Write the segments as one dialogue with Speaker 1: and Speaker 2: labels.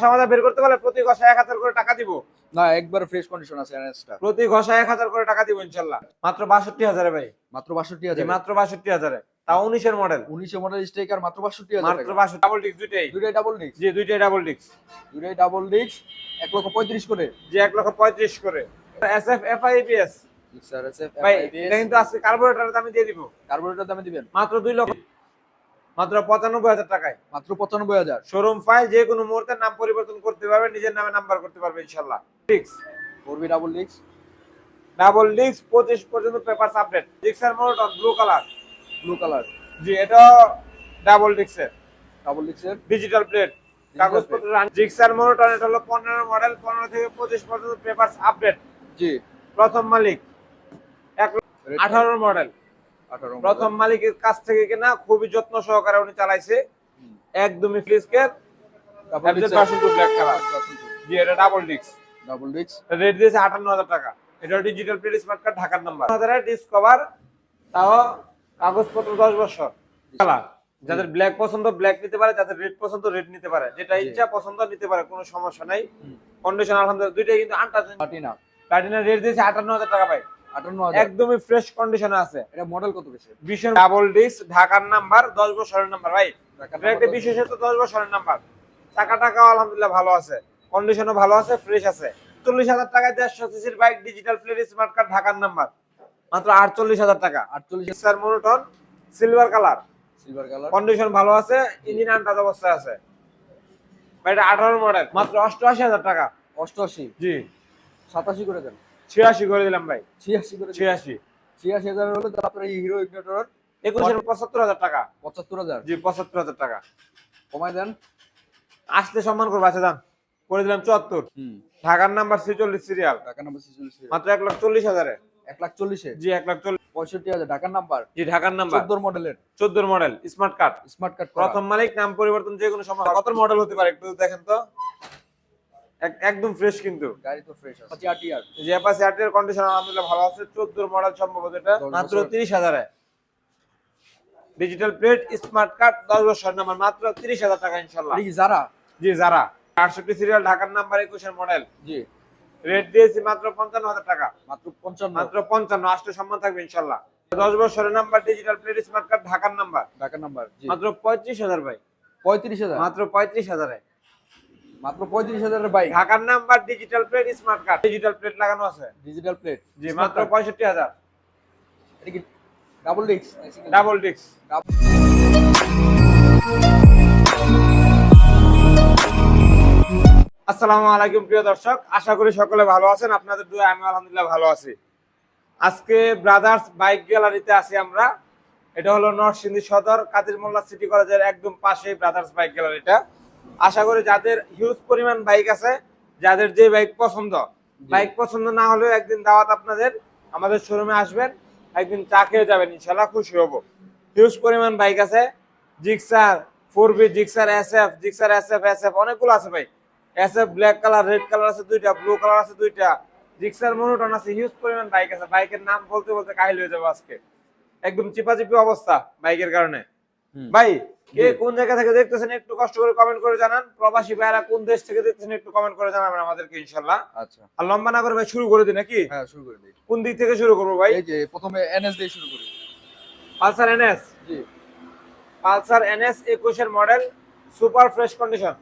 Speaker 1: ঘষা মাজা বের করতে পারলে প্রতি ঘষা এক হাজার করে টাকা দিব।
Speaker 2: না একবার ফ্রেশ কন্ডিশন আছে এনএসটা
Speaker 1: প্রতি ঘষা এক হাজার করে টাকা দিব ইনশাল্লাহ। মাত্র বাষট্টি হাজারে ভাই।
Speaker 2: মাত্র বাষট্টি হাজার?
Speaker 1: মাত্র বাষট্টি হাজারে। তাও উনিশের মডেল
Speaker 2: উনিশে মডেল স্ট্রাইকার মাত্র বাষট্টি হাজার
Speaker 1: মাত্র বাষট্টি ডাবল ডিস্ক দুইটাই।
Speaker 2: দুইটাই ডাবল ডিস্ক
Speaker 1: জি দুইটাই ডাবল ডিস্ক
Speaker 2: দুইটাই ডাবল ডিস্ক এক লক্ষ পঁয়ত্রিশ করে।
Speaker 1: যে এক লক্ষ পঁয়ত্রিশ করে। S F F I S ভাই এটা কিন্তু আজকে কার্বোরেটরের দামে দিয়ে দিব।
Speaker 2: কার্বোরেটর দামে দিবেন?
Speaker 1: মাত্র দুই লক্ষ মাত্র পঁচানব্বই হাজার টাকায়।
Speaker 2: মাত্র পঁচানব্বই হাজার।
Speaker 1: শোরুম ফাইল যে কোনো মুহূর্তে নাম পরিবর্তন করতে পারবে নিজের নামে নাম্বার করতে পারবে ইনশাল্লাহ disc
Speaker 2: four B double disc
Speaker 1: double disc পঁচিশ পর্যন্ত paper update ডিক্সের motor blue colour
Speaker 2: blue colour
Speaker 1: জি এটা ডাবল ডিক্সের
Speaker 2: ডাবল ডিস্কের
Speaker 1: ডিজিটাল প্লেট কাগজপত্র জিক্সার মোটর এটা হলো পনেরো মডেল পনেরো থেকে পঁচিশ পর্যন্ত পেপার আপডেট
Speaker 2: জি।
Speaker 1: প্রথম মালিক। এক আঠারো মডেল প্রথম মালিকের কাছ থেকে কিনা খুবই যত্ন সহকারে উনি চালাইছে। একদমই ফ্লিসকের এটা double disc
Speaker 2: double disc
Speaker 1: rate দিয়েছে আটান্ন হাজার টাকা। এটা ডিজিটাল প্লেট স্মার্ট কার্ড ঢাকার নাম্বার হাজারের ডিসকভার তাও কাগজপত্র দশ বছর। কালার যাদের ব্ল্যাক পছন্দ ব্ল্যাক নিতে পারে যাদের রেড পছন্দ রেড নিতে পারে। যেটা ইচ্ছা পছন্দ নিতে পারে কোনো সমস্যা নাই। কন্ডিশন আলহামদুলিল্লাহ দুইটাই কিন্তু আনটাচ
Speaker 2: প্লাটিনা
Speaker 1: প্লাটিনার রেট দিয়েছে আটান্ন হাজার টাকা
Speaker 2: হাজার
Speaker 1: একদমই ফ্রেশ কন্ডিশনে আছে।
Speaker 2: এটা মডেল কত বেশি?
Speaker 1: ভীষণ ডাবল ডিস্ক ঢাকার নাম্বার দশ বছরের নাম্বার ভাই। এটা একটা বিশেষত দশ বছরের নাম্বার টাকা টাকাও আলহামদুলিল্লাহ ভালো আছে। কন্ডিশনও ভালো আছে ফ্রেশ আছে। চল্লিশ হাজার টাকায় দেড়শো সিসির bike digital plate smart card ঢাকার নাম্বার মাত্র আটচল্লিশ হাজার টাকা।
Speaker 2: আটচল্লিশ
Speaker 1: sir monotone silver colour
Speaker 2: silver colour
Speaker 1: condition ভালো আছে ইঞ্জিন আনটাজ অবস্থায় আছে। ভাই এটা আঠারো মডেল মাত্র অষ্টআশি হাজার টাকা।
Speaker 2: অষ্টআশি।
Speaker 1: জি।
Speaker 2: সাতাশি করে দেন।
Speaker 1: ছিয়াশি করে দিলাম ভাই।
Speaker 2: ছিয়াশি করে
Speaker 1: ছিয়াশি।
Speaker 2: ছিয়াশি হাজার হলে এই হিরো ইগনিটর
Speaker 1: একুশের পঁচাত্তর হাজার টাকা।
Speaker 2: পঁচাত্তর হাজার।
Speaker 1: জি পঁচাত্তর হাজার টাকা।
Speaker 2: কমাই দেন।
Speaker 1: আসতে সম্মান করব আচ্ছা দাম করে দিলাম চুয়াত্তর।
Speaker 2: হুম।
Speaker 1: ঢাকার নাম্বার ছিচল্লিশ সিরিয়াল
Speaker 2: ঢাকা নাম্বার ছিচল্লিশ
Speaker 1: মাত্র এক লাখ চল্লিশ হাজারে।
Speaker 2: এক লাখ চল্লিশে?
Speaker 1: জি এক লাখ চল্লিশ।
Speaker 2: পঁয়ষট্টি হাজার ঢাকার নাম্বার?
Speaker 1: জি ঢাকার নাম্বার।
Speaker 2: চোদ্দোর মডেলের।
Speaker 1: চোদ্দোর model smart card
Speaker 2: smart card
Speaker 1: প্রথম মালিক নাম পরিবর্তন যে কোনো সময় কত মডেল হতে পারে একটু দেখেন তো? একদম ফ্রেশ কিন্তু।
Speaker 2: গাড়ি তো ফ্রেশ আছে।
Speaker 1: যে কন্ডিশন আলহামদুলিল্লাহ ভালো আছে। চোদ্দোর মডেল সম্ভবত এটা। মাত্র
Speaker 2: বছর।
Speaker 1: তিরিশ হাজারে। ডিজিটাল প্লেট স্মার্ট কার্ড দশ বছর নাম্বার মাত্র তিরিশ হাজার টাকা ইনশাল্লাহ।
Speaker 2: এটা কি যারা
Speaker 1: জি যারা সিরিয়াল ঢাকার নাম্বার একুশের মডেল
Speaker 2: জি।
Speaker 1: রেট দিয়েছি মাত্র পঞ্চান্ন হাজার টাকা।
Speaker 2: মাত্র পঞ্চান্ন।
Speaker 1: মাত্র পঞ্চান্ন আষ্ট সম্মান থাকবে ইনশাল্লাহ। দশ বছরের number digital plate smart card ঢাকার নাম্বার
Speaker 2: ঢাকার নাম্বার জি।
Speaker 1: মাত্র পঁয়ত্রিশ হাজার ভাই।
Speaker 2: পঁয়ত্রিশ হাজার।
Speaker 1: মাত্র পঁয়ত্রিশ হাজারে।
Speaker 2: মাত্র পঁয়ত্রিশ হাজারের বাইক
Speaker 1: ঢাকার number digital plate smart card digital plate লাগানো আছে।
Speaker 2: ডিজিটাল প্লেট
Speaker 1: জি মাত্র পঁয়ষট্টি হাজার।
Speaker 2: এটা কি ডাবল ডিস্ক
Speaker 1: ডাবল ডিস্ক আসসালামু আলাইকুম প্রিয় দর্শক। আশা করি সকলে ভালো আছেন। আপনাদের দুই আমি আলহামদুলিল্লাহ ভালো আছি। আজকে ব্রাদার্স বাইক গ্যালারিতে আছি আমরা। এটা হলো নরসিংদী সদর কাদির মোল্লা সিটি কলেজের একদম পাশে ব্রাদার্স বাইক গ্যালারিটা। আশা করি যাদের হিউজ পরিমাণ বাইক আছে যাদের যে বাইক পছন্দ বাইক পছন্দ না হলেও একদিন দাওয়াত আপনাদের আমাদের শোরুমে আসবেন একদিন চা খেয়ে যাবেন ইনশাল্লাহ খুশি হব। হিউজ পরিমাণ বাইক আছে Gixxer four B Gixxer S F Gixxer S F S F অনেকগুলো আছে ভাই। S F black colour red colour আছে দুইটা ব্লু কালার আছে দুইটা। জিক্সার মনোটন আছে হিউজ পরিমাণ বাইক আছে। বাইকের নাম বলতে বলতে কাহিল হয়ে যাব আজকে। একদম চিপাচিপি অবস্থা বাইকের কারণে। ভাই কে কোন জায়গা থেকে দেখতেছেন একটু কষ্ট করে কমেন্ট করে জানান। প্রবাসী ভাইরা কোন দেশ থেকে দেখতেছেন একটু কমেন্ট করে জানাবেন আমাদেরকে ইনশাল্লাহ
Speaker 2: আচ্ছা।
Speaker 1: আর লম্বা না করে ভাই শুরু করে দিই নাকি?
Speaker 2: হ্যাঁ শুরু করে দিই।
Speaker 1: কোন দিক থেকে শুরু করব ভাই?
Speaker 2: এই যে প্রথমে এনএস দিয়ে শুরু করি।
Speaker 1: Pulsar N S?
Speaker 2: জি।
Speaker 1: পালসার এনএস একুশের মডেল সুপার ফ্রেশ কন্ডিশন।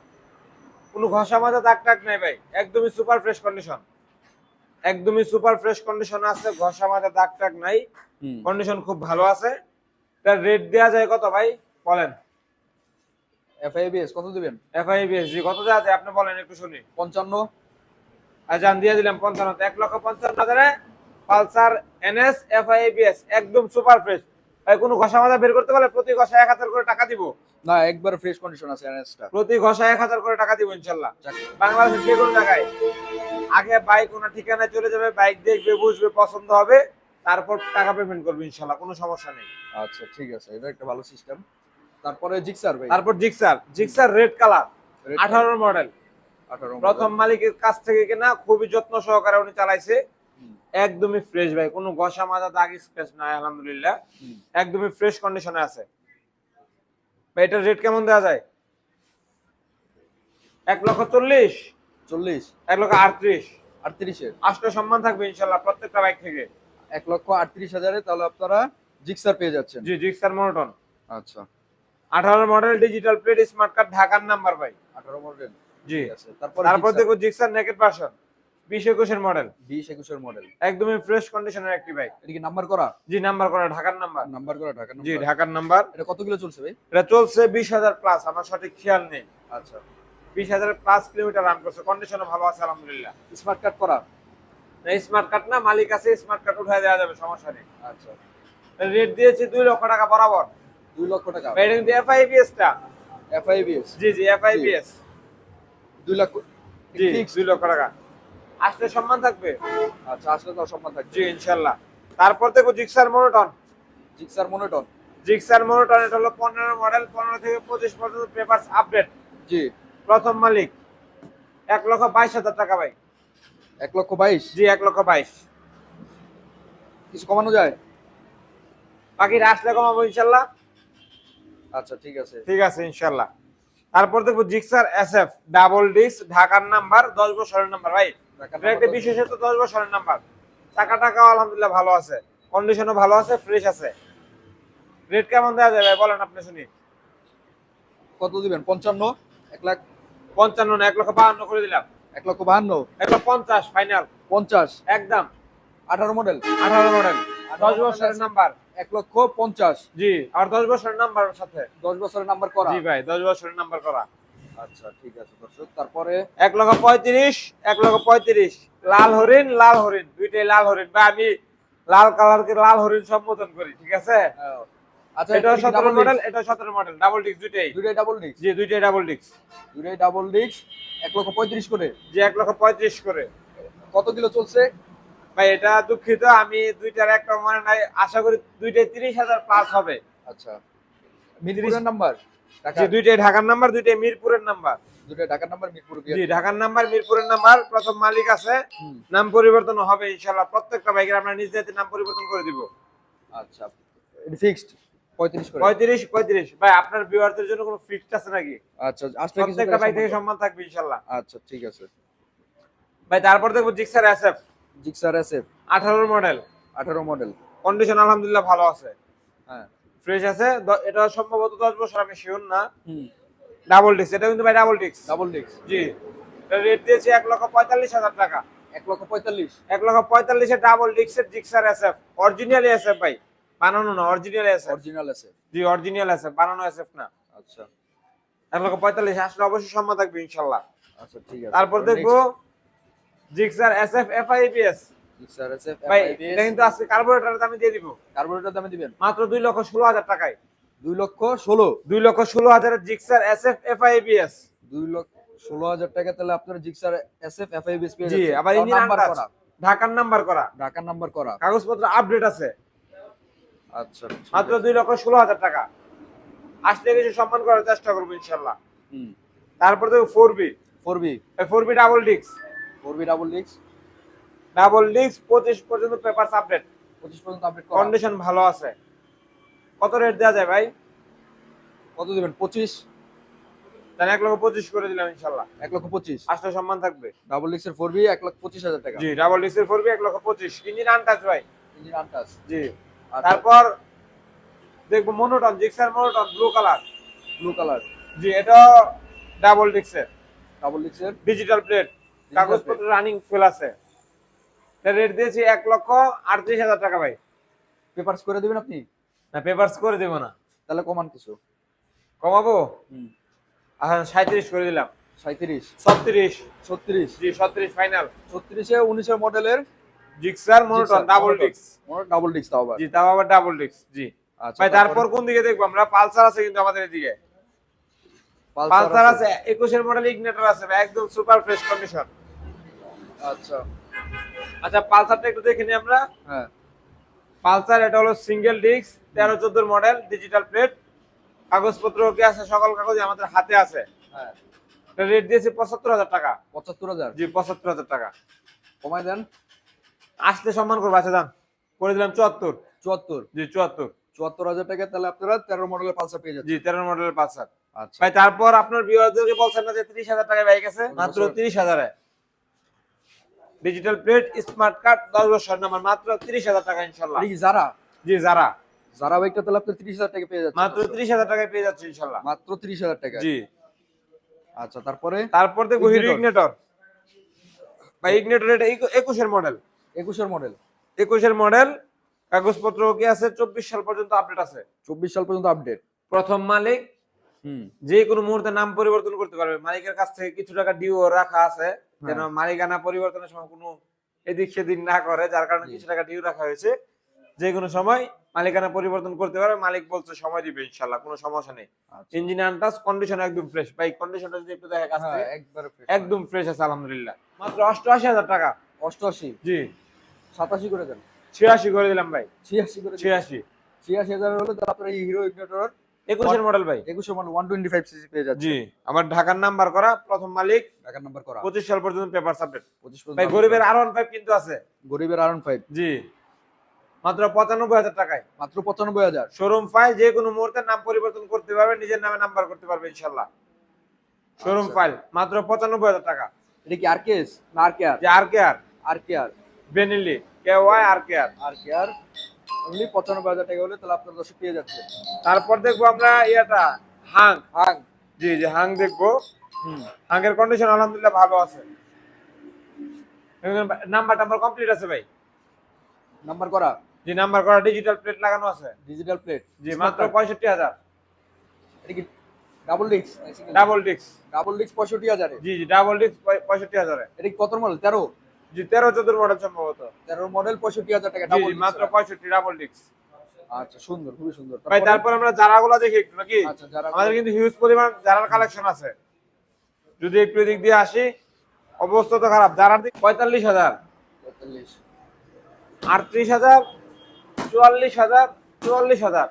Speaker 1: কোনো ঘষা মাজা দাগ টাক নেই ভাই একদমই সুপার ফ্রেশ কন্ডিশন। একদমই সুপার ফ্রেশ কন্ডিশন আছে ঘষা মাজা দাগ টাক নাই। কন্ডিশন খুব ভালো আছে। তার রেট দেওয়া যায় কত ভাই? বলেন।
Speaker 2: এফআইবিএস কত দিবেন?
Speaker 1: এফআইবিএস জি কত দেওয়া যায়? আপনি বলেন একটু শুনি।
Speaker 2: পঞ্চান্ন।
Speaker 1: আচ্ছা আমি দিয়ে দিলাম পঞ্চান্ন। এক লক্ষ পঞ্চান্ন হাজারে পালসার এনএস এফআইবিএস একদম সুপার ফ্রেশ ভাই কোনো ঘষা মাজা বের করতে পারলে প্রতি ঘষা এক হাজার করে টাকা দিব।
Speaker 2: না একবার ফ্রেশ কন্ডিশন আছে এনএসটা।
Speaker 1: প্রতি ঘষা এক হাজার করে টাকা দিব ইনশাল্লাহ। বাংলাদেশের যে কোনো জায়গায়। আগে বাইক ওনার ঠিকানায় চলে যাবে বাইক দেখবে বুঝবে পছন্দ হবে। তারপর টাকা পেমেন্ট করবে ইনশাল্লাহ কোনো সমস্যা নেই।
Speaker 2: আচ্ছা ঠিক আছে এটা একটা ভালো সিস্টেম তারপরে জিক্সার ভাই।
Speaker 1: তারপর জিক্সার জিক্সার রেড কালার আঠারো মডেল
Speaker 2: আঠারো
Speaker 1: প্রথম মালিকের কাছ থেকে কিনা খুবই যত্ন সহকারে উনি চালাইছে। একদমই ফ্রেশ ভাই কোনো ঘষা মাজা দাগ স্ক্র্যাচ নাই আলহামদুলিল্লাহ। একদমই ফ্রেশ কন্ডিশনে আছে। ভাই এটার রেট কেমন দেওয়া যায়? এক লক্ষ চল্লিশ?
Speaker 2: চল্লিশ।
Speaker 1: এক লক্ষ আটত্রিশ।
Speaker 2: আটত্রিশের।
Speaker 1: আষ্ট সম্মান থাকবে ইনশাল্লাহ প্রত্যেকটা বাইক থেকে।
Speaker 2: এক লক্ষ আটত্রিশ হাজারে তাহলে আপনারা জিক্সার পেয়ে যাচ্ছেন।
Speaker 1: জি জিক্সার মনোটন
Speaker 2: আচ্ছা।
Speaker 1: আঠারো model digital plate smart card ঢাকার নাম্বার ভাই।
Speaker 2: আঠারো মডেল
Speaker 1: জি।
Speaker 2: আছে তারপর
Speaker 1: তারপর দেখব জিক্সার নেকেট ভার্সন বিশ একুশের মডেল
Speaker 2: বিশ একুশের মডেল
Speaker 1: একদমই ফ্রেশ কন্ডিশনের একটি বাইক
Speaker 2: এটা কি নাম্বার করা?
Speaker 1: জি নাম্বার করা ঢাকার নাম্বার
Speaker 2: নাম্বার করা ঢাকা
Speaker 1: জি ঢাকার নাম্বার
Speaker 2: এটা কত কিলো চলছে ভাই?
Speaker 1: এটা চলছে বিশ হাজার প্লাস আমার সঠিক খেয়াল নেই।
Speaker 2: আচ্ছা।
Speaker 1: বিশ হাজার প্লাস কিলোমিটার রান করছে কন্ডিশনও ভালো আছে আলহামদুলিল্লাহ।
Speaker 2: স্মার্ট কার্ড করা?
Speaker 1: স্মার্ট কার্ড না মালিক আছে স্মার্ট কার্ড উঠায় দেওয়া যাবে সমস্যা নেই।
Speaker 2: আচ্ছা।
Speaker 1: রেট দিয়েছি দুই লক্ষ টাকা বরাবর।
Speaker 2: দুই লক্ষ টাকা।
Speaker 1: এটা কিন্তু এফআইবিএস টা।
Speaker 2: এফআইবিএস
Speaker 1: জি জি এফআইবিএস
Speaker 2: দুই লক্ষ
Speaker 1: জি দুই লক্ষ টাকা। আসলে সম্মান থাকবে?
Speaker 2: আচ্ছা আসলে তো সম্মান থাকবে।
Speaker 1: জি ইনশাল্লাহ। তারপর দেখো Gixxer monotone
Speaker 2: Gixxer monotone
Speaker 1: Gixxer monotone এটা হলো পনেরো মডেল পনেরো থেকে পঁচিশ পর্যন্ত পেপার আপডেট
Speaker 2: জি।
Speaker 1: প্রথম মালিক। এক লক্ষ বাইশ হাজার টাকা ভাই।
Speaker 2: এক লক্ষ বাইশ?
Speaker 1: জি এক লক্ষ বাইশ।
Speaker 2: কিছু কমানো যায়?
Speaker 1: বাকিটা আসলে কমাবো ইনশাল্লাহ।
Speaker 2: আচ্ছা ঠিক আছে।
Speaker 1: ঠিক আছে ইনশাল্লাহ। তারপর দেখব Gixxer S F double disc ঢাকার নাম্বার দশ বছরের নাম্বার ভাই
Speaker 2: টাকা
Speaker 1: একটা বিশেষত দশ বছরের নাম্বার। টাকা টাকাও আলহামদুলিল্লাহ ভালো আছে। কন্ডিশনও ভালো আছে ফ্রেশ আছে। রেট কেমন দেওয়া যাবে বলেন আপনি শুনি।
Speaker 2: কত দিবেন? পঞ্চান্ন? এক লাখ?
Speaker 1: পঞ্চান্ন এক লক্ষ বাহান্ন করে দিলাম।
Speaker 2: এক লক্ষ বাহান্ন।
Speaker 1: এক লক্ষ পঞ্চাশ ফাইনাল
Speaker 2: পঞ্চাশ।
Speaker 1: একদম।
Speaker 2: আঠারো মডেল
Speaker 1: আঠারো মডেল দশ বছরের নাম্বার
Speaker 2: এক লক্ষ পঞ্চাশ।
Speaker 1: জি আর দশ বছরের নাম্বার সাথে।
Speaker 2: দশ বছরের নাম্বার করা।
Speaker 1: জি ভাই দশ বছরের নাম্বার করা।
Speaker 2: আচ্ছা ঠিক আছে দর্শক তারপরে?
Speaker 1: এক লক্ষ পঁয়ত্রিশ এক লক্ষ পঁয়ত্রিশ। লাল হরিণ লাল হরিণ। দুইটাই লাল হরিণ। বা আমি লাল কালারকে লাল হরিণ সম্বোধন করি ঠিক আছে?
Speaker 2: আচ্ছা
Speaker 1: এটা মডেল এটা মডেল ডাবল ডিস্ক দুইটাই।
Speaker 2: দুইটাই ডাবল ডিস্ক
Speaker 1: জি দুইটাই ডাবল ডিস্ক
Speaker 2: দুইটাই ডাবল ডিস্ক লক্ষ পঁয়ত্রিশ করে।
Speaker 1: যে এক লক্ষ পঁয়ত্রিশ করে।
Speaker 2: কত কিলো চলছে?
Speaker 1: ভাই এটা দুঃখিত আমি দুইটার একটা মনে নাই আশা করি দুইটাই তিরিশ হাজার প্লাস হবে।
Speaker 2: আচ্ছা। মিরপুরের নাম্বার
Speaker 1: জি দুইটাই ঢাকার নাম্বার দুইটাই মিরপুরের নাম্বার
Speaker 2: ঢাকার নাম্বার মিরপুর
Speaker 1: জি ঢাকার নাম্বার মিরপুরের নাম্বার প্রথম মালিক আছে। নাম পরিবর্তন হবে ইনশাল্লাহ প্রত্যেকটা বাইকের আমরা নিজ দায়িত্বে নাম পরিবর্তন করে দিব।
Speaker 2: আচ্ছা। এটা ফিক্সড পঁয়ত্রিশ করে।
Speaker 1: পঁয়ত্রিশ পঁয়ত্রিশ। ভাই আপনার ভিউয়ারদের জন্য কোনো ফিক্সড আছে নাকি?
Speaker 2: আচ্ছা আসলে কিছু
Speaker 1: প্রত্যেকটা
Speaker 2: করে
Speaker 1: থেকে
Speaker 2: সম্মান-
Speaker 1: সম্মান থাকবে ইনশাল্লাহ।
Speaker 2: আচ্ছা ঠিক আছে।
Speaker 1: ভাই তারপর দেখব Gixxer S F
Speaker 2: Gixxer S F
Speaker 1: model
Speaker 2: আঠারো মডেল
Speaker 1: কন্ডিশন আলহামদুলিল্লাহ ভালো আছে।
Speaker 2: হ্যাঁ।
Speaker 1: ফ্রেশ আছে। এটা সম্ভবত দশ বছর আমি শিওর না।
Speaker 2: হুম।
Speaker 1: ডাবল ডিস্ক এটা কিন্তু ভাই ডাবল ডিস্ক
Speaker 2: ডাবল ডিস্ক
Speaker 1: জি। এটা রেট দিয়েছি এক লক্ষ পঁয়তাল্লিশ হাজার টাকা।
Speaker 2: এক লক্ষ পঁয়তাল্লিশ।
Speaker 1: এক লক্ষ পঁয়তাল্লিশে ডাবল ডিস্কের জিক্সার এসএফ অরিজিনাল এসএফ ভাই। বানানো না original S F
Speaker 2: original S F
Speaker 1: জি অরিজিনাল এসএফ বানানো এসএফ না।
Speaker 2: আচ্ছা।
Speaker 1: এক লক্ষ পঁয়তাল্লিশ আসলে অবশ্যই সম্মান থাকবে ইনশাল্লাহ।
Speaker 2: আচ্ছা ঠিক আছে।
Speaker 1: তারপর দেখব Gixxer S F F I B S
Speaker 2: Gixxer S F
Speaker 1: ভাই এটা কিন্তু আজকে কার্বোরেটরের দামে দিয়ে দিব।
Speaker 2: দামে দিবেন?
Speaker 1: মাত্র দুই লক্ষ ষোলো হাজার টাকায়।
Speaker 2: দুই লক্ষ ষোলো?
Speaker 1: দুই লক্ষ ষোলো হাজারের জিক্সার এসএফ এফআইবিএস
Speaker 2: দুই লক্ষ ষোলো হাজার টাকা তাহলে আপনার জিক্সার এসএফ এফআইবিএস পেয়ে
Speaker 1: জি। আবার ইঞ্জিন
Speaker 2: নাম্বার করা।
Speaker 1: ঢাকার নাম্বার করা।
Speaker 2: ঢাকার নাম্বার করা।
Speaker 1: কাগজপত্র আপডেট আছে।
Speaker 2: আচ্ছা
Speaker 1: মাত্র দুই লক্ষ ষোলো হাজার টাকা। আসলে কিছু সম্মান করার চেষ্টা করব ইনশাল্লাহ।
Speaker 2: হুম।
Speaker 1: তারপর দেখো four B
Speaker 2: four B
Speaker 1: four B double disc
Speaker 2: four B double disc
Speaker 1: double disc পঁচিশ পর্যন্ত পেপার আপডেট
Speaker 2: পঁচিশ পর্যন্ত আপডেট
Speaker 1: কন্ডিশন ভালো আছে। কত রেট দেওয়া যায় ভাই?
Speaker 2: কত দিবেন? পঁচিশ?
Speaker 1: তাহলে এক লক্ষ পঁচিশ করে দিলাম ইনশাল্লাহ।
Speaker 2: এক লক্ষ পঁচিশ।
Speaker 1: আসলে সম্মান থাকবে।
Speaker 2: ডাবল ডিস্কের ফোর বি এক লক্ষ পঁচিশ হাজার টাকা।
Speaker 1: জি ডাবল ডিস্কের ফোর বি এক লক্ষ পঁচিশ। ইঞ্জিন আনটাচ ভাই।
Speaker 2: ইঞ্জিন আনটাচ
Speaker 1: জি।
Speaker 2: তারপর
Speaker 1: তারপর দেখব monotone Gixxer monotone blue colour
Speaker 2: blue colour
Speaker 1: জি এটা ডাবল ডিস্কের
Speaker 2: ডাবল ডিস্কের
Speaker 1: ডিজিটাল প্লেট কাগজপত্র রানিং ফেল আছে। রেট দিয়েছি এক লক্ষ আটত্রিশ হাজার টাকা ভাই।
Speaker 2: পেপারস করে দিবেন আপনি?
Speaker 1: না পেপারস করে দেবো না।
Speaker 2: তাহলে কমান কিছু।
Speaker 1: কমাবো?
Speaker 2: হুম।
Speaker 1: এখন সাঁত্রিশ করে দিলাম।
Speaker 2: সাঁত্রিশ
Speaker 1: ছত্রিশ।
Speaker 2: ছত্রিশ।
Speaker 1: জি ছত্রিশ ফাইনাল
Speaker 2: ছত্রিশে উনিশের মডেলের
Speaker 1: Gixxer monotone double disc
Speaker 2: double disc তাও আবার।
Speaker 1: জি তাও আবার ডাবল ডিস্ক জি।
Speaker 2: আচ্ছা
Speaker 1: ভাই তারপর কোন দিকে দেখব আমরা? পালসার আছে কিন্তু আমাদের এদিকে। পালসার
Speaker 2: পালসার আছে।
Speaker 1: আছে একুশের মডেল ইগনেটর আছে ভাই, একদম সুপার ফ্রেশ কন্ডিশন
Speaker 2: আচ্ছা।
Speaker 1: আচ্ছা পালসারটা একটু দেখে নিই আমরা।
Speaker 2: হ্যাঁ।
Speaker 1: পালসার এটা হলো সিঙ্গেল মডেল ডিজিটাল প্লেট কাগজপত্র কি আছে? সকল কাগজ আমাদের হাতে আছে।
Speaker 2: হ্যাঁ।
Speaker 1: রেট দিয়েছি পঁচাত্তর হাজার টাকা।
Speaker 2: পঁচাত্তর হাজার?
Speaker 1: জি পঁচাত্তর হাজার টাকা।
Speaker 2: কমাই দেন।
Speaker 1: আসতে সম্মান করব। আচ্ছা দাম করে দিলাম চুয়াত্তর।
Speaker 2: চুয়াত্তর?
Speaker 1: জি চুয়াত্তর।
Speaker 2: চুয়াত্তর হাজার টাকা তাহলে আপনারা তেরো মডেলের পালসার পেয়ে যাচ্ছেন।
Speaker 1: জি তেরো মডেলের পালসার।
Speaker 2: আচ্ছা।
Speaker 1: ভাই তারপর আপনার ভিউয়ারদেরকে বলছেন না যে তিরিশ হাজার টাকায় বাইক আছে? মাত্র। তিরিশ হাজারে। ডিজিটাল প্লেট স্মার্ট কার্ড দশ বছর নাম্বার মাত্র তিরিশ হাজার টাকা ইনশাল্লাহ।
Speaker 2: যারা?
Speaker 1: জি যারা।
Speaker 2: যারা বাইকটা তাহলে আপনার ত্রিশ হাজার টাকা পেয়ে যাচ্ছে
Speaker 1: মাত্র তিরিশ হাজার টাকায় পেয়ে যাচ্ছে ইনশাল্লাহ।
Speaker 2: মাত্র ত্রিশ হাজার টাকা
Speaker 1: জি।
Speaker 2: আচ্ছা তারপরে
Speaker 1: তারপর দেখব হিরো ইগনেটর ভাই ইগনেটর এটা একুশের মডেল
Speaker 2: একুশের মডেল
Speaker 1: একুশের মডেল কাগজপত্র কি আছে? চব্বিশ সাল পর্যন্ত আপডেট আছে।
Speaker 2: চব্বিশ সাল পর্যন্ত আপডেট
Speaker 1: প্রথম মালিক যে কোনো মুহূর্তে নাম পরিবর্তন করতে পারবে। মালিকের কাছ থেকে কিছু টাকা ডিও রাখা আছে। যেন
Speaker 2: হ্যাঁ।
Speaker 1: মালিকানা পরিবর্তনের সময় কোনো এদিক সেদিক না করে যার কারণে কিছু টাকা ডিও রাখা হয়েছে। যে কোনো সময় মালিকানা পরিবর্তন করতে পারবে। মালিক বলছে সময় দিবে ইনশাল্লাহ কোনো সমস্যা নেই। ইঞ্জিন আনটাস কন্ডিশন একদম ফ্রেশ ভাই কন্ডিশনটা যদি একটু দেখা কাছ
Speaker 2: হ্যাঁ, fresh।
Speaker 1: একদম ফ্রেশ আছে আলহামদুলিল্লাহ। মাত্র অষ্টআশি হাজার টাকা।
Speaker 2: অষ্টআশি।
Speaker 1: জি।
Speaker 2: সাতাশি করে দেন।
Speaker 1: ছিয়াশি করে দিলাম ভাই।
Speaker 2: ছিয়াশি করে।
Speaker 1: ছিয়াশি।
Speaker 2: ছিয়াশি হাজার হলে তাহলে আপনার এই হিরো ইগনিটর
Speaker 1: একুশের মডেল ভাই।
Speaker 2: একুশে মানে ওয়ান টোয়েন্টি ফাইভ সিসি পেয়ে যাচ্ছে।
Speaker 1: জি। আমার ঢাকার নাম্বার করা প্রথম মালিক।
Speaker 2: ঢাকার নাম্বার করা।
Speaker 1: পঁচিশ সাল পর্যন্ত পেপার সাবজেক্ট
Speaker 2: পঁচিশ
Speaker 1: ভাই গরিবের আর ওয়ান ফাইভ কিন্তু আছে।
Speaker 2: গরিবের আর ফাইভ
Speaker 1: জি। মাত্র পঁচানব্বই হাজার টাকায়।
Speaker 2: মাত্র পঁচানব্বই হাজার।
Speaker 1: শোরুম ফাইল যে কোনো মুহূর্তে নাম পরিবর্তন করতে পারবে নিজের নামে নাম্বার করতে পারবে ইনশাল্লাহ। শোরুম
Speaker 2: আচ্ছা।
Speaker 1: ফাইল মাত্র পঁচানব্বই হাজার টাকা।
Speaker 2: এটা কি আর কে না R K R
Speaker 1: R K R
Speaker 2: R K R
Speaker 1: Benelli K Y R K R
Speaker 2: R K R only পঁচানব্বই হাজার টাকা হলে তাহলে আপনার দর্শক পেয়ে যাচ্ছে।
Speaker 1: তারপর দেখব আমরা ইয়েটা হাং।
Speaker 2: হাং।
Speaker 1: জি জি হাং দেখব।
Speaker 2: হুম।
Speaker 1: হাঙ্গের কন্ডিশন আলহামদুলিল্লাহ ভালো আছে। নাম্বার টাম্বার কমপ্লিট আছে ভাই।
Speaker 2: নাম্বার করা?
Speaker 1: জি নাম্বার করা ডিজিটাল প্লেট লাগানো আছে।
Speaker 2: ডিজিটাল প্লেট
Speaker 1: জি মাত্র পঁয়ষট্টি হাজার।
Speaker 2: এটা কি double disc
Speaker 1: double disc
Speaker 2: double disc পঁয়ষট্টি হাজারে?
Speaker 1: জি জি ডাবল ডিস্ক পঁয়ষট্টি হাজারে।
Speaker 2: এটা কত মডেল তেরো?
Speaker 1: জি তেরো চোদ্দ মডেল সম্ভবত।
Speaker 2: তেরো মডেল পঁয়ষট্টি হাজার টাকা ডাবল
Speaker 1: মাত্র পঁয়ষট্টি ডাবল ডিস্ক
Speaker 2: আচ্ছা সুন্দর খুবই সুন্দর।
Speaker 1: ভাই
Speaker 2: তারপর
Speaker 1: আমরা জারাগুলো দেখি একটু নাকি?
Speaker 2: আচ্ছা
Speaker 1: আমাদের কিন্তু হিউজ পরিমাণ জারার কালেকশন আছে। যদি একটু এদিক দিয়ে আসি অবস্থা তো খারাপ। জারার দিক পঁয়তাল্লিশ হাজার।
Speaker 2: পঁয়তাল্লিশ।
Speaker 1: আটত্রিশ হাজার চুয়াল্লিশ হাজার চুয়াল্লিশ হাজার।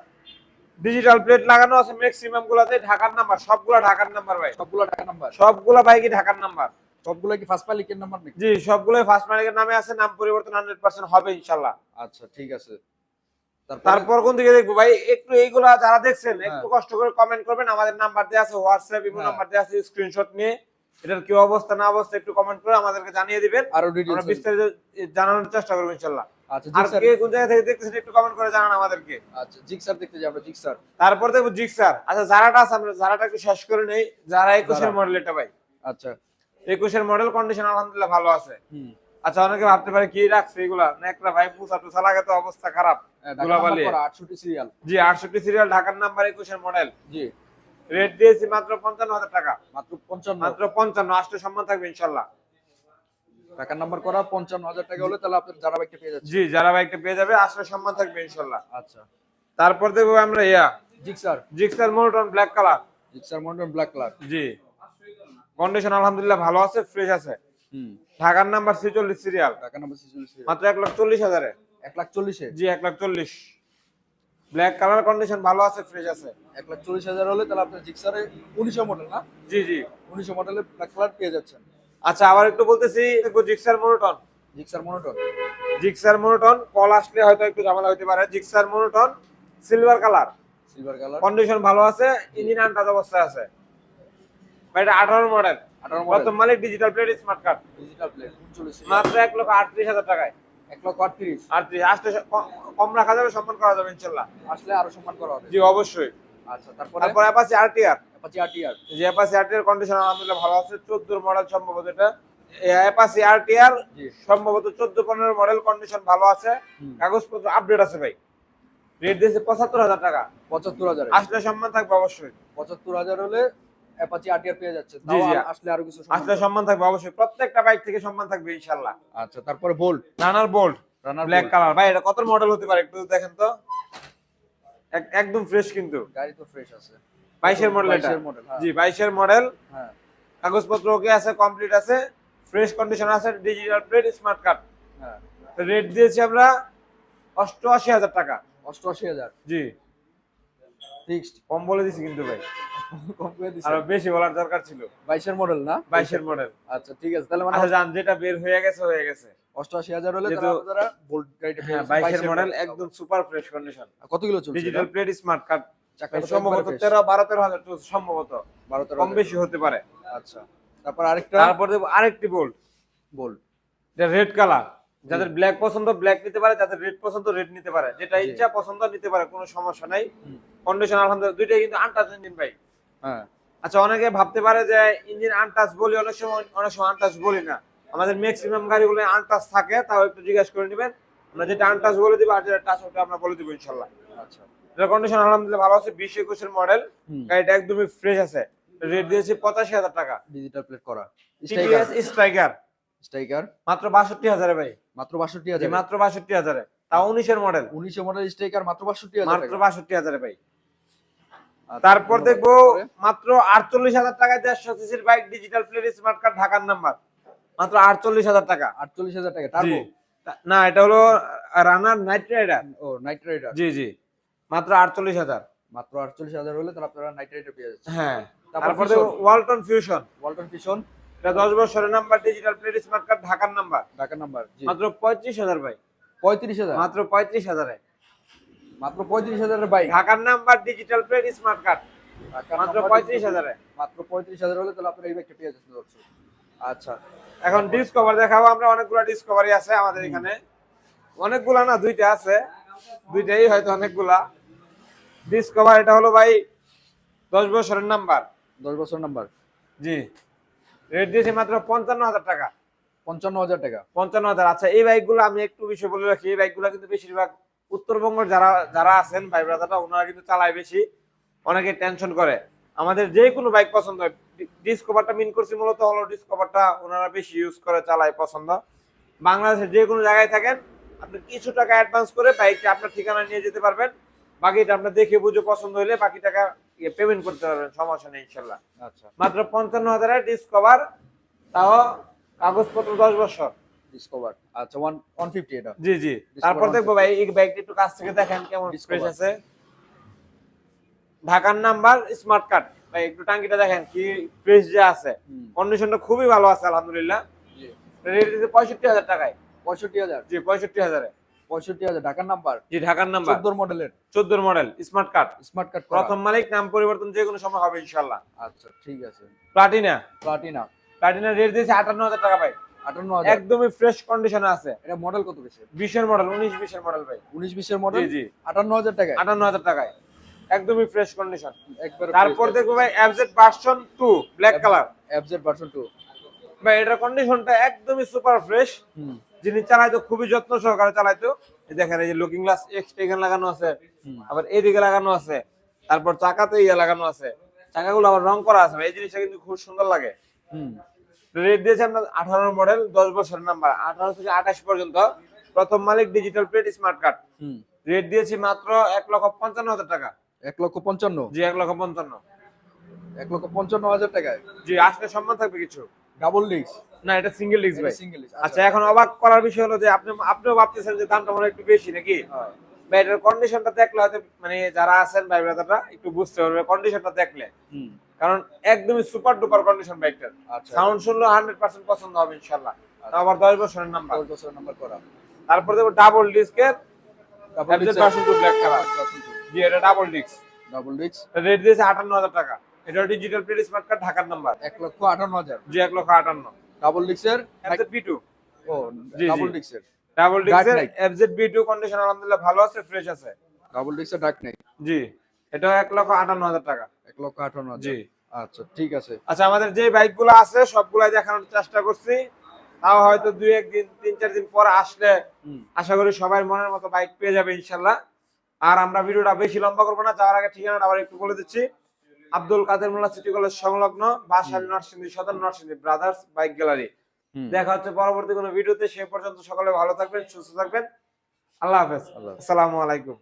Speaker 1: ডিজিটাল প্লেট লাগানো আছে ম্যাক্সিমাম গুলাতে ঢাকার নাম্বার সবগুলা ঢাকার নাম্বার ভাই।
Speaker 2: সবগুলো টাকা নাম্বার
Speaker 1: সবগুলা বাইকই ঢাকার নাম্বার
Speaker 2: সবগুলো কি ফার্স্ট মালিকের নাম্বার নাকি?
Speaker 1: জি সবগুলোই ফার্স্ট মালিকের নামে আছে নাম পরিবর্তন হান্ড্রেড পার্সেন্ট হবে ইনশাল্লাহ
Speaker 2: আচ্ছা ঠিক আছে। তারপর?
Speaker 1: কোন দিকে দেখব? ভাই একটু এইগুলা যারা দেখছেন
Speaker 2: হ্যাঁ।
Speaker 1: একটু কষ্ট করে কমেন্ট করবেন আমাদের নাম্বার দেওয়া আছে হোয়াটসঅ্যাপ ইমো। নাম্বার দেওয়া আছে স্ক্রিনশট নিয়ে। এটার কি অবস্থা না অবস্থা একটু কমেন্ট করে আমাদেরকে জানিয়ে দিবেন।
Speaker 2: আরও
Speaker 1: আমরা বিস্তারিত জানানোর চেষ্টা করব ইনশাল্লাহ
Speaker 2: আচ্ছা
Speaker 1: আর কে কোন জায়গা থেকে দেখতেছেন একটু কমেন্ট করে জানান আমাদেরকে।
Speaker 2: আচ্ছা জিক্সার দেখতে যাই আমরা জিক্সার
Speaker 1: তারপর দেখব জিক্সার আচ্ছা যারাটা আছে আমরা যারাটা একটু শেষ করে নেই যারা একুশের
Speaker 2: যারা।
Speaker 1: মডেল এটা ভাই।
Speaker 2: আচ্ছা।
Speaker 1: একুশের মডেল কন্ডিশন আলহামদুলিল্লাহ ভালো আছে। আচ্ছা অনেকে ভাবতে পারে কি রাখছে এগুলা? একটা ভাই পুষা টুসা লাগে তো অবস্থা খারাপ। ধুলাবালি।
Speaker 2: আটষট্টি সিরিয়াল
Speaker 1: জি আটষট্টি সিরিয়াল ঢাকার নাম্বার একুশের মডেল
Speaker 2: জি।
Speaker 1: রেট দিয়েছি মাত্র পঞ্চান্ন হাজার টাকা।
Speaker 2: মাত্র পঞ্চান্ন।
Speaker 1: মাত্র পঞ্চান্ন আসতে সম্মান থাকবে ইনশাল্লাহ।
Speaker 2: টাকার নাম্বার করা পঞ্চান্ন হাজার টাকা হলে তাহলে আপনার যারা বাইকটা পেয়ে যাচ্ছে।
Speaker 1: জি যারা বাইকটা পেয়ে যাবে আসলে সম্মান থাকবে ইনশাল্লাহ।
Speaker 2: আচ্ছা।
Speaker 1: তারপর দেখব আমরা yeah.
Speaker 2: Gixxer
Speaker 1: Gixxer monotone black colour
Speaker 2: Gixxer Mondal black colour
Speaker 1: জি। কন্ডিশন আলহামদুলিল্লাহ ভালো আছে ফ্রেশ আছে। ঢাকার নাম্বার ছিচল্লিশ সিরিয়াল
Speaker 2: টাকা নাম্বার ছিচল্লিশ
Speaker 1: মাত্র এক লাখ চল্লিশ হাজারে।
Speaker 2: এক লাখ চল্লিশে
Speaker 1: জি এক লাখ চল্লিশ ব্ল্যাক কালার কন্ডিশন ভালো আছে ফ্রেশ আছে।
Speaker 2: এক লাখ চল্লিশ হাজার হলে তাহলে আপনার জিক্সারে উনিশশো মডেল না?
Speaker 1: জি জি।
Speaker 2: উনিশশো মডেলে ব্ল্যাক কালার পেয়ে যাচ্ছেন।
Speaker 1: আচ্ছা আবার একটু বলতেছি Gixxer monotone
Speaker 2: Gixxer monotone
Speaker 1: Gixxer monotone call আসলে হয়তো একটু ঝামেলা হতে পারে। Gixxer monotone silver colour
Speaker 2: silver colour
Speaker 1: condition ভালো আছে ইঞ্জিন আনটাজ অবস্থায় আছে। এটা মডেল
Speaker 2: আঠারো
Speaker 1: প্রথম
Speaker 2: মডেল
Speaker 1: মালিক digital plate smart card
Speaker 2: digital plate উনচল্লিশ
Speaker 1: মাত্র এক লক্ষ আটত্রিশ হাজার টাকায়।
Speaker 2: এক লক্ষ আটত্রিশ।
Speaker 1: আটত্রিশ আসতে কম রাখা যাবে সম্মান করা যাবে ইনশাল্লাহ।
Speaker 2: আসলে আরও সম্মান করা হবে।
Speaker 1: জি অবশ্যই।
Speaker 2: আচ্ছা তারপরে?
Speaker 1: তারপর অ্যাপাসি আরটিআর
Speaker 2: অ্যাপাচি আরটিআর
Speaker 1: যে অ্যাপাসি আরটিআর কন্ডিশন আলহামদুলিল্লাহ ভালো আছে। চোদ্দোর মডেল সম্ভবত এটা। অ্যাপাসি আরটিআর সম্ভবত চোদ্দ পনেরো মডেল কন্ডিশন ভালো আছে। কাগজপত্র আপডেট আছে ভাই। রেট দিয়েছে পঁচাত্তর হাজার টাকা।
Speaker 2: পঁচাত্তর হাজারে।
Speaker 1: আসলে সম্মান থাকবে অবশ্যই।
Speaker 2: পঁচাত্তর হাজার হলে অ্যাপাচি আরটিআর পেয়ে যাচ্ছে তাও আসলে আরও কিছু
Speaker 1: আসলে সম্মান থাকবে অবশ্যই। প্রত্যেকটা বাইক থেকে সম্মান থাকবে ইনশাল্লাহ
Speaker 2: আচ্ছা তারপরে Bolt
Speaker 1: Runner Bolt
Speaker 2: Runner
Speaker 1: black colour ভাই এটা কত মডেল হতে পারে একটু দেখেন তো। একদম ফ্রেশ কিন্তু।
Speaker 2: গাড়ি তো ফ্রেশ আছে।
Speaker 1: মডেল এটা।
Speaker 2: 22 মডেল হ্যাঁ।
Speaker 1: মডেল
Speaker 2: হ্যাঁ।
Speaker 1: কাগজপত্র ওকে আছে কমপ্লিট আছে। ফ্রেশ কন্ডিশন আছে ডিজিটাল প্লেট স্মার্ট কার্ড
Speaker 2: হ্যাঁ।
Speaker 1: রেট দিয়েছি আমরা অষ্টআশি হাজার টাকা।
Speaker 2: অষ্টআশি হাজার।
Speaker 1: জি।
Speaker 2: ফিক্সড
Speaker 1: কম বলে দিছি কিন্তু ভাই।
Speaker 2: কম করে দিছে।
Speaker 1: আরও বেশি বলার দরকার ছিল।
Speaker 2: বাইশের মডেল না?
Speaker 1: বাইশের মডেল
Speaker 2: আচ্ছা ঠিক আছে তাহলে মানে
Speaker 1: আচ্ছা জান যেটা বের হয়ে গেছে হয়ে গেছে।
Speaker 2: অষ্টআশি হাজার হলে তাহলে আপনারা বোল্ট গাড়িটা পেয়ে
Speaker 1: হ্যাঁ
Speaker 2: যাচ্ছেন।
Speaker 1: বাইশের মডেল একদম সুপার ফ্রেশ কন্ডিশন
Speaker 2: কত কিলো চলছে
Speaker 1: ডিজিটাল প্লেট স্মার্ট কার্ড সম্ভবত
Speaker 2: একবারে fresh।
Speaker 1: তেরো বারো তেরো হাজার চলছে সম্ভবত।
Speaker 2: বারো তেরো
Speaker 1: কম বেশি হতে পারে।
Speaker 2: আচ্ছা তারপর আরেকটা?
Speaker 1: তারপর দেখব আরেকটি বোল্ট
Speaker 2: বল
Speaker 1: এটা রেড কালার যাদের ব্ল্যাক পছন্দ ব্ল্যাক নিতে পারে যাদের রেড পছন্দ রেড নিতে পারে। যেটা ইচ্ছা পছন্দ নিতে পারে কোনো সমস্যা নাই। কন্ডিশন আলহামদুলিল্লাহ দুইটাই কিন্তু আনটাচ ইঞ্জিন ভাই।
Speaker 2: হ্যাঁ।
Speaker 1: আচ্ছা অনেকে ভাবতে পারে যে ইঞ্জিন আনটাচ বলি অনেক সময় অনেক সময় আনটাচ বলি না। আমাদের ম্যাক্সিমাম গাড়িগুলো আনটাচ থাকে তাও একটু জিজ্ঞাসা করে নেবেন। আমরা যেটা আনটাচ বলে দিব আর যেটা টাচ ওটা আমরা বলে দিব ইনশাল্লাহ।
Speaker 2: আচ্ছা।
Speaker 1: এটা কন্ডিশন আলহামদুলিল্লাহ ভালো আছে বিশ একুশের মডেল গাড়িটা একদমই ফ্রেশ আছে। রেট দিয়েছি পঁচাশি হাজার টাকা।
Speaker 2: ডিজিটাল প্লেট করা।
Speaker 1: স্ট্রাইকার
Speaker 2: স্ট্রাইকার
Speaker 1: মাত্র বাষট্টি হাজারে ভাই।
Speaker 2: মাত্র বাষট্টি হাজার।
Speaker 1: মাত্র বাষট্টি হাজারে। তাও উনিশের মডেল
Speaker 2: উনিশে মডেল স্ট্রাইকার মাত্র বাষট্টি হাজার।
Speaker 1: মাত্র। বাষট্টি হাজারে ভাই। তারপর
Speaker 2: ধন্যবাদ।
Speaker 1: দেখব মাত্র আটচল্লিশ হাজার টাকায় দেড়শো সিসির bike digital plate smart card ঢাকার নাম্বার মাত্র আটচল্লিশ হাজার টাকা।
Speaker 2: আটচল্লিশ হাজার টাকা টার্বো
Speaker 1: না এটা হলো রানার নাইট রাইডার
Speaker 2: ও নাইট রাইডার
Speaker 1: জি জি। মাত্র আটচল্লিশ হাজার।
Speaker 2: মাত্র আটচল্লিশ হাজার হলে তাহলে আপনারা নাইট রাইডার পেয়ে যাচ্ছেন।
Speaker 1: হ্যাঁ।
Speaker 2: তারপর
Speaker 1: তারপর দেখব ওয়ালটন ফিউশন
Speaker 2: ওয়ালটন ফিউশন
Speaker 1: এটা দশ বছরের number digital plate smart card ঢাকার নাম্বার
Speaker 2: ঢাকার নাম্বার
Speaker 1: মাত্র পঁয়ত্রিশ হাজার ভাই।
Speaker 2: পঁয়ত্রিশ হাজার?
Speaker 1: মাত্র পঁয়ত্রিশ হাজারে।
Speaker 2: মাত্র পঁয়ত্রিশ হাজারের বাইক
Speaker 1: ঢাকার number digital plate smart card মাত্র পঁয়ত্রিশ হাজারে।
Speaker 2: মাত্র পঁয়ত্রিশ হাজার হলে তাহলে আপনারা এই বাইকটা পেয়ে যাচ্ছেন দর্শক। আচ্ছা।
Speaker 1: এখন ডিসকভার দেখাবো আমরা অনেকগুলো ডিসকভারি আছে আমাদের এখানে। অনেকগুলা না দুইটা আছে। দুইটাই হয়তো অনেকগুলা। ডিসকভার এটা হলো ভাই দশ বছরের নাম্বার
Speaker 2: দশ বছর নাম্বার
Speaker 1: জি। রেট দিয়েছি মাত্র পঞ্চান্ন হাজার টাকা।
Speaker 2: পঞ্চান্ন হাজার টাকা।
Speaker 1: পঞ্চান্ন হাজার। আচ্ছা এই বাইকগুলো আমি একটু বিষয় বলে রাখি এই বাইকগুলো কিন্তু বেশিরভাগ উত্তরবঙ্গের যারা যারা আছেন ভাই ব্রাদাররা ওনারা কিন্তু চালায় বেশি। অনেকে টেনশন করে। আমাদের যে কোনো বাইক পছন্দ হয়। ডিসকভারটা মিন করছি মূলত হলো ডিসকভারটা ওনারা বেশি ইউজ করে চালায় পছন্দ। বাংলাদেশের যে কোনো জায়গায় থাকেন আপনি কিছু টাকা অ্যাডভান্স করে বাইকটা আপনার ঠিকানা নিয়ে যেতে পারবেন। বাকিটা আপনার দেখে বুঝে পছন্দ হলে বাকি টাকা পেমেন্ট করতে পারবেন সমস্যা নেই ইনশাল্লাহ।
Speaker 2: আচ্ছা।
Speaker 1: মাত্র পঞ্চান্ন হাজারের ডিসকভার তাও কাগজপত্র দশ বছর।
Speaker 2: ডিসকভার আচ্ছা 150 এটা।
Speaker 1: জি জি। তারপর দেখব ভাই এই একটু কাছ থেকে দেখেন কেমন আছে। ঢাকার নাম্বার স্মার্ট কার্ড ভাই একটু দেখেন কি আছে। কন্ডিশনটা খুবই ভালো আছে আলহামদুলিল্লাহ। রেট দিতে পঁয়ষট্টি হাজার টাকায়।
Speaker 2: পঁয়ষট্টি হাজার।
Speaker 1: জি
Speaker 2: ঢাকার নাম্বার
Speaker 1: জি ঢাকার নাম্বার
Speaker 2: চোদ্দোর মডেলের
Speaker 1: চোদ্দোর model smart card
Speaker 2: smart card
Speaker 1: প্রথম মালিক নাম পরিবর্তন যে কোনো সময় হবে ইনশাল্লাহ
Speaker 2: আচ্ছা ঠিক আছে।
Speaker 1: প্লাটিনা
Speaker 2: প্লাটিনা
Speaker 1: প্লাটিনা রেট দিয়েছে আটান্ন হাজার টাকা
Speaker 2: পাই 58000
Speaker 1: একদমই ফ্রেশ কন্ডিশনে আছে।
Speaker 2: এটা মডেল কত বেশি?
Speaker 1: বিশের মডেল উনিশ বিশের মডেল ভাই।
Speaker 2: উনিশ বিশের মডেল
Speaker 1: জি
Speaker 2: হাজার টাকা
Speaker 1: আটান্ন হাজার টাকায়। একদমই ফ্রেশ কন্ডিশন তারপর দেখব ভাই FZ version 2 black colour
Speaker 2: FZ version 2
Speaker 1: ভাই এটার কন্ডিশনটা একদমই সুপার ফ্রেশ যিনি চালাইতো খুবই যত্ন সহকারে চালাইতো। দেখেন এই যে লুকিং গ্লাস এক্সট্রা এখানে লাগানো আছে। আবার এদিকে লাগানো আছে। তারপর চাকাতে ইয়া লাগানো আছে। চাকাগুলো আবার রং করা আছে। এই জিনিসটা কিন্তু খুব সুন্দর লাগে। রেট দিয়েছে আমরা আঠারো মডেল দশ বছরের নাম্বার আঠারো থেকে আঠাশ পর্যন্ত প্রথম মালিক ডিজিটাল প্লেট স্মার্ট কার্ড
Speaker 2: হুম।
Speaker 1: রেট দিয়েছি মাত্র এক লক্ষ পঞ্চান্ন হাজার টাকা।
Speaker 2: এক লক্ষ পঞ্চান্ন?
Speaker 1: জি এক লক্ষ পঞ্চান্ন।
Speaker 2: এক লক্ষ পঞ্চান্ন হাজার টাকায়?
Speaker 1: জি আসলে সম্মান থাকবে কিছু?
Speaker 2: ডাবল ডিস্ক
Speaker 1: না এটা সিঙ্গেল ডিস্ক ভাই।
Speaker 2: সিঙ্গেল
Speaker 1: আচ্ছা। এখন অবাক করার বিষয় হলো যে আপনি আপনিও ভাবতেছেন যে দামটা মনে একটু বেশি নাকি?
Speaker 2: হ্যাঁ।
Speaker 1: বা এটার কন্ডিশনটা দেখলে হয়তো মানে যারা আছেন ভাই ব্রাদাররা একটু বুঝতে পারবে কন্ডিশনটা দেখলে।
Speaker 2: হুম।
Speaker 1: কারণ একদমই সুপার ডুপার কন্ডিশন বাইকটার
Speaker 2: আচ্ছা।
Speaker 1: সাউন্ড শুনলে হান্ড্রেড পার্সেন্ট পছন্দ হবে ইনশাল্লাহ তাও আবার দশ বছরের নাম্বার
Speaker 2: দশ বছর নাম্বার করা।
Speaker 1: তারপর দেবো ডাবল ডিস্কের black color। জি এটা double disc
Speaker 2: double disc
Speaker 1: rate দিয়েছে আটান্ন হাজার টাকা। এটা ডিজিটাল প্লেট স্মার্ট কার্ড ঢাকার নাম্বার
Speaker 2: এক লক্ষ আটান্ন হাজার।
Speaker 1: জি এক লক্ষ আটান্ন।
Speaker 2: ডাবল ডিস্কের
Speaker 1: পি টু
Speaker 2: ও
Speaker 1: জি,
Speaker 2: ডাবল। ডিস্কের
Speaker 1: ডাবল ডিস্কের। এফজেড বি টু কন্ডিশন আলহামদুলিল্লাহ ভালো আছে ফ্রেশ আছে।
Speaker 2: ডাবল ডিস্কের ডাক নেই
Speaker 1: জি এটাও এক লক্ষ আটান্ন হাজার টাকা।
Speaker 2: লক্ষ আটান্ন
Speaker 1: জি।
Speaker 2: আচ্ছা ঠিক আছে।
Speaker 1: আচ্ছা আমাদের যে বাইকগুলো আছে সবগুলাই দেখানোর চেষ্টা করছি। তাও হয়তো দুই একদিন তিন চার দিন পর আসলে আশা করি সবাই মনের মতো বাইক পেয়ে যাবে ইনশাল্লাহ। আর আমরা ভিডিওটা বেশি লম্বা করব না যাওয়ার আগে ঠিকানাটা আবার একটু বলে দিচ্ছি। আব্দুল কাদের মোল্লা সিটি কলেজ সংলগ্ন বাসারি নরসিংদী সদর নরসিংদী ব্রাদার্স বাইক গ্যালারি। দেখা হচ্ছে পরবর্তী কোনো ভিডিওতে সে পর্যন্ত সকলে ভালো থাকবেন সুস্থ থাকবেন। আল্লাহ হাফেজ।
Speaker 2: আল্লাহ হাফেজ।
Speaker 1: আসসালামু আলাইকুম।